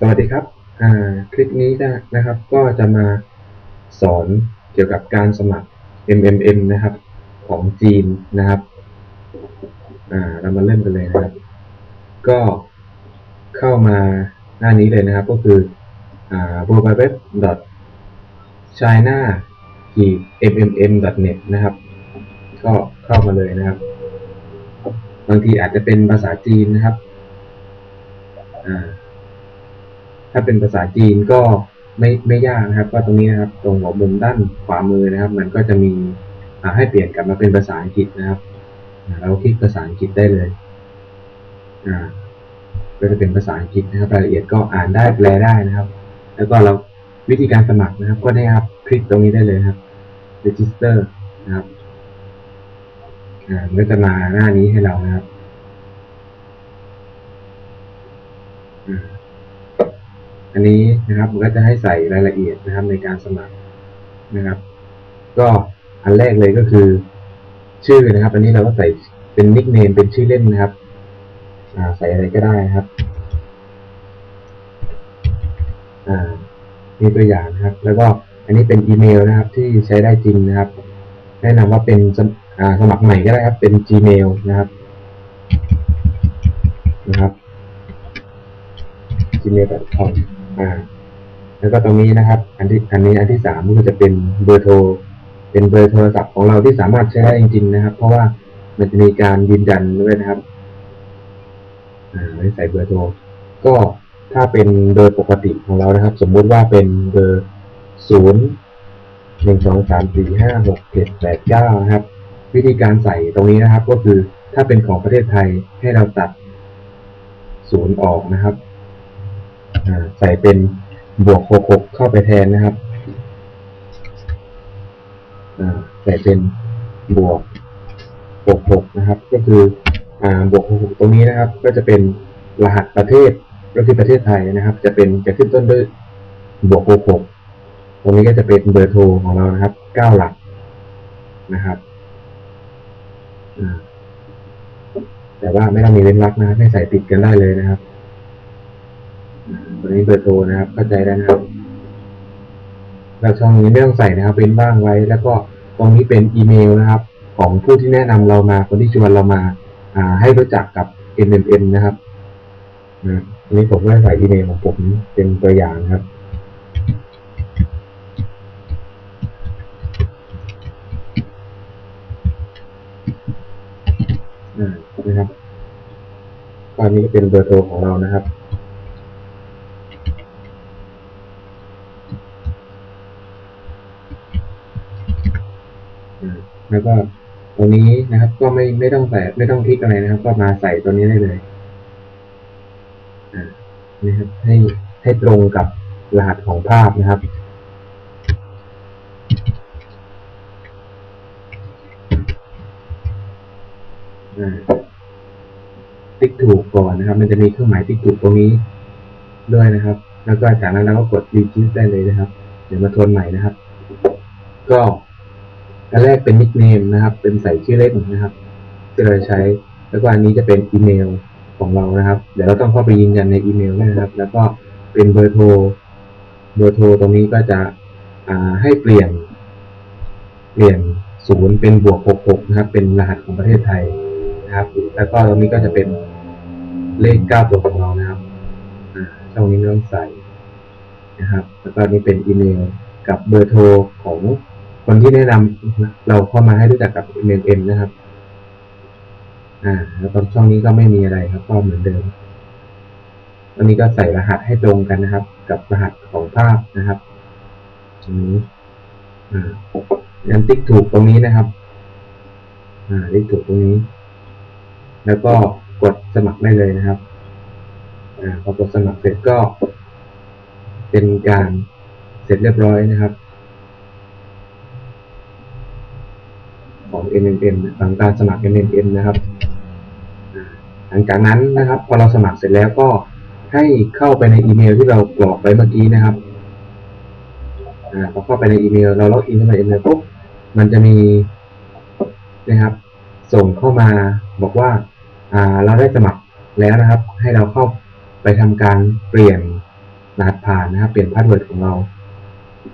สวัสดีครับ คลิปนี้นะครับก็จะมาสอนเกี่ยวกับการสมัคร MMM นะครับของจีนนะครับเรามาเริ่มกันเลยนะครับ ก็เข้ามาหน้านี้เลยนะครับก็คือ www.china mmm.net นะครับ ก็เข้ามาเลยนะครับ บางทีอาจจะเป็นภาษาจีนนะครับ อ่า ถ้าเป็นภาษาจีนก็ไม่ไม่ยากนะครับ ก็ตรงนี้นะครับ ตรงหัวมุมด้านขวามือนะครับ มันก็จะมีให้เปลี่ยนกลับมาเป็นภาษาอังกฤษนะครับเราคลิกภาษาอังกฤษได้เลยก็จะเป็นภาษาอังกฤษนะครับ รายละเอียดก็อ่านได้แปลได้นะครับ แล้วก็เราวิธีการสมัครนะครับ ก็ได้ครับ คลิกตรงนี้ได้เลยครับ register นะครับอ่ามันก็จะมาหน้านี้ให้เรานะครับ อันนี้นะครับมันก็จะให้ใส่รายละเอียดนะครับในการสมัครนะครับ ก็อันแรกเลยก็คือ ชื่อนะครับ อันนี้เราก็ใส่เป็นนิกเนมเป็นชื่อเล่นนะครับใส่อะไรก็ได้นะครับอ่ามีตัวอย่างนะครับ แล้วก็อันนี้เป็นอีเมลนะครับที่ใช้ได้จริงนะครับ แนะนำว่าเป็นสม,สมัครใหม่ก็ได้ครับ เป็น Gmail นะครับนะครับ gmail.com อ่า แล้วก็ตรงนี้นะครับ อันที่อันนี้อันที่สามก็จะเป็นเบอร์โทร เป็นเบอร์โทรศัพท์ของเราที่สามารถใช้ได้จริง ๆ นะครับ เพราะว่ามันจะมีการยืนยันด้วยนะครับ อ่าใส่เบอร์โทร ก็ถ้าเป็นเบอร์ปกติของเรานะครับ สมมุติว่าเป็นเบอร์ศูนย์หนึ่งสองสามสี่ห้าหกเจ็ดแปดเก้านะครับ วิธีการใส่ตรงนี้นะครับ ก็คือถ้าเป็นของประเทศไทยให้เราตัดศูนย์ออกนะครับ ใส่เป็นบวกหกหกเข้าไปแทนนะครับใส่เป็นบวกหกหกนะครับ ก็คืออบวกหกหกตรงนี้นะครับ ก็จะเป็นรหัสประเทศก็คือประเทศไทยนะครับ จะเป็นจะขึ้นต้นด้วยบวกหกหกตรงนี้ก็จะเป็นเบอร์โทรของเรานะครับเก้าหลักนะครับแต่ว่าไม่ต้องมีเว้นวรรคนะครับให้ใส่ติดกันได้เลยนะครับ ตัวนี้เบอร์โทรนะครับ เข้าใจได้นะครับแล้วช่องนี้ไม่ต้องใส่นะครับเป็นว่างไว้ แล้วก็ตรงนี้เป็นอีเมลนะครับ ของผู้ที่แนะนำเรามาคนที่ชวนเรามา อ่า ให้รู้จักกับ MMM นะครับนะอันนี้ผมก็ใส่อีเมลของผมเป็นตัวอย่างครับอ่านะครับก็อันนี้ก็เป็นเบอร์โทรของเรานะครับ แล้วก็ตรงนี้นะครับ ก็ไม่ไม่ต้องใส่ไม่ต้องคลิกอะไรนะครับ ก็มาใส่ตัวนี้ได้เลยนะครับ ให้ให้ตรงกับรหัสของภาพนะครับติ๊กถูกก่อนนะครับ มันจะมีเครื่องหมายติ๊กถูกตรงนี้ด้วยนะครับ แล้วก็จากนั้นเราก็กด register ได้เลยนะครับ เดี๋ยวมาทวนใหม่นะครับ ก็ อันแรกเป็นนิกเนมนะครับ เป็นใส่ชื่อเล่นนะครับที่เราใช้ แล้วก็อันนี้จะเป็นอีเมลของเรานะครับ เดี๋ยวเราต้องเข้าไปยืนยันในอีเมลนะครับ แล้วก็เป็นเบอร์โทร เบอร์โทรตรงนี้ก็จะอ่าให้เปลี่ยน เปลี่ยนศูนย์เป็นบวกหกหกนะครับ เป็นรหัสของประเทศไทยนะครับ แล้วก็ตรงนี้ก็จะเป็นเลขเก้าตัวของเรานะครับช่องนี้ไม่ต้องใส่นะครับ แล้วก็นี่เป็นอีเมลกับเบอร์โทรของ คนที่แนะนำเราเข้ามาให้รู้จักกับ MMM นะครับ อ่า แล้วตอนช่องนี้ก็ไม่มีอะไรครับ ก็เหมือนเดิมอันนี้ก็ใส่รหัสให้ตรงกันนะครับ กับรหัสของภาพนะครับตรงนี้อ่ายันติ๊กถูกตรงนี้นะครับ อ่าติ๊กถูกตรงนี้ แล้วก็กดสมัครได้เลยนะครับ อ่าพอกดสมัครเสร็จก็ เป็นการเสร็จเรียบร้อยนะครับ ของ MMM หลังการสมัคร MMM นะครับหลังจากนั้นนะครับ พอเราสมัครเสร็จแล้วก็ให้เข้าไปในอีเมลที่เรากรอกไว้เมื่อกี้นะครับอ่าพอเข้าไปในอีเมล เราล็อกอินเข้าไปในอีเมลปุ๊บมันจะมีนะครับ ส่งเข้ามาบอกว่าอ่าเราได้สมัครแล้วนะครับ ให้เราเข้าไปทำการเปลี่ยนรหัสผ่านนะครับ เปลี่ยนพาสเวิร์ดของเรา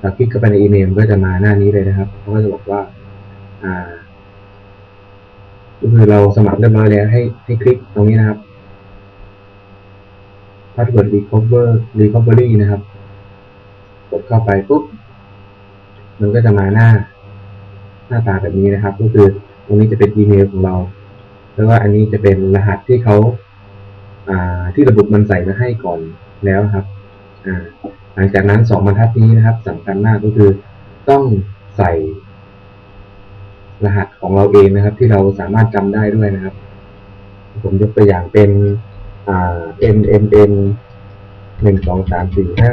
เราคลิกเข้าไปในอีเมลก็จะมาหน้านี้เลยนะครับเขาก็จะบอกว่า อ่าก็คือเราสมัครเรียบร้อยแล้วให้ให้คลิกตรงนี้นะครับ password recover recovery นะครับ กดเข้าไปปุ๊บ มันก็จะมาหน้า หน้าตาแบบนี้นะครับ ก็คือตรงนี้จะเป็นอีเมลของเรา แล้วก็อันนี้จะเป็นรหัสที่เขาอ่าที่ระบบมันใส่มาให้ก่อนแล้วครับอ่าหลังจากนั้นสองบรรทัดนี้นะครับสำคัญมากก็คือต้องใส่ รหัสของเราเองนะครับ ที่เราสามารถจำได้ด้วยนะครับ ผมยกตัวอย่างเป็นอ่า n n n หนึ่งสองสามสี่ห้า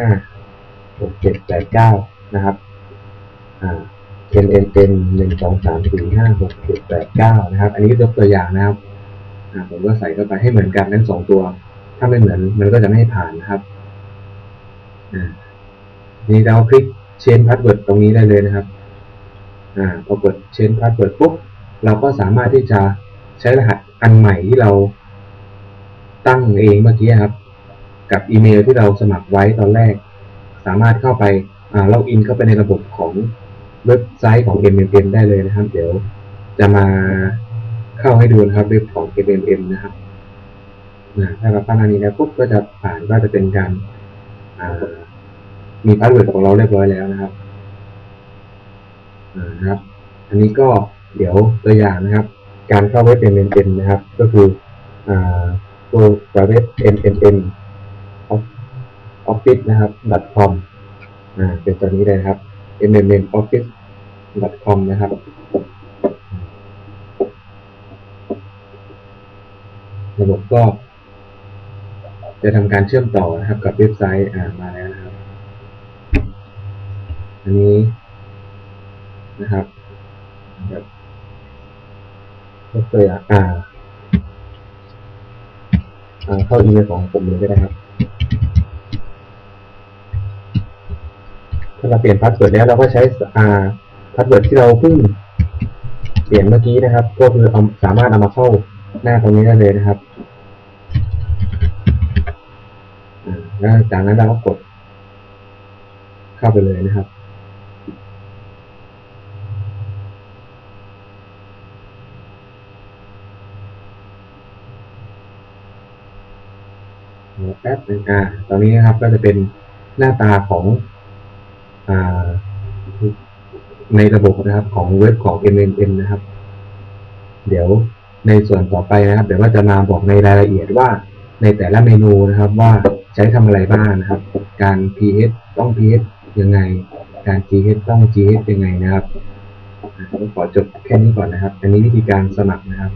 หกเจ็ดแปดเก้านะครับ อ่า n n n หนึ่งสองสามสี่ห้าหกเจ็ดแปดเก้านะครับ อันนี้ยกตัวอย่างนะครับผมก็ใส่เข้าไปให้เหมือนกันทั้งสองตัว ถ้าไม่เหมือนมันก็จะไม่ให้ผ่านนะครับอ่านี่เราคลิก change password ตรงนี้ได้เลยนะครับ อ่าพอกด change password ปุ๊บเราก็สามารถที่จะใช้รหัสอันใหม่ที่เราตั้งเองเมื่อกี้ครับ กับอีเมลที่เราสมัครไว้ตอนแรก สามารถเข้าไปอ่าล็อกอินเข้าไปในระบบของเว็บไซต์ของ MMM ได้เลยนะครับ เดี๋ยวจะมาเข้าให้ดูนะครับเว็บของ MMM นะครับนะถ้าเราตั้งอันนี้แล้วปุ๊บก็จะผ่านก็จะเป็นการอ่ามีพาสเวิร์ดของเราเรียบร้อยแล้วนะครับ นะครับ อันนี้ก็เดี๋ยวตัวอย่างนะครับ การเข้าเว็บ MMM นะครับ ก็คือตัวเว็บ MMM office นะครับ .com อ่าเป็นตัวนี้เลยนะครับ MMM office com นะครับระบบก็ จะทำการเชื่อมต่อนะครับกับเว็บไซต์อ่ามาแล้วนะครับ อันนี้ นะครับยกตัวอย่างอ่าอ่าเข้าอีเมลของผมเลยก็ได้ครับ ถ้าเราเปลี่ยนพาสเวิร์ดแล้วเราก็ใช้อ่าพาสเวิร์ดที่เราเพิ่งเปลี่ยนเมื่อกี้นะครับ ก็คือเอาสามารถเอามาเข้าหน้าตรงนี้ได้เลยนะครับแล้วจากนั้นเราก็กด เข้าไปเลยนะครับ เดี๋ยว แป๊บนึงอ่าตอนนี้นะครับก็จะเป็นหน้าตาของอ่าในระบบนะครับของเว็บของ MMM นะครับ เดี๋ยวในส่วนต่อไปนะครับ เดี๋ยวว่าจะมาบอกในรายละเอียดว่าในแต่ละเมนูนะครับว่าใช้ทำอะไรบ้างนะครับ การ pH ต้อง pH ยังไง การ GH ต้อง GH ยังไงนะครับผมขอจบแค่นี้ก่อนนะครับ อันนี้วิธีการสมัครนะครับ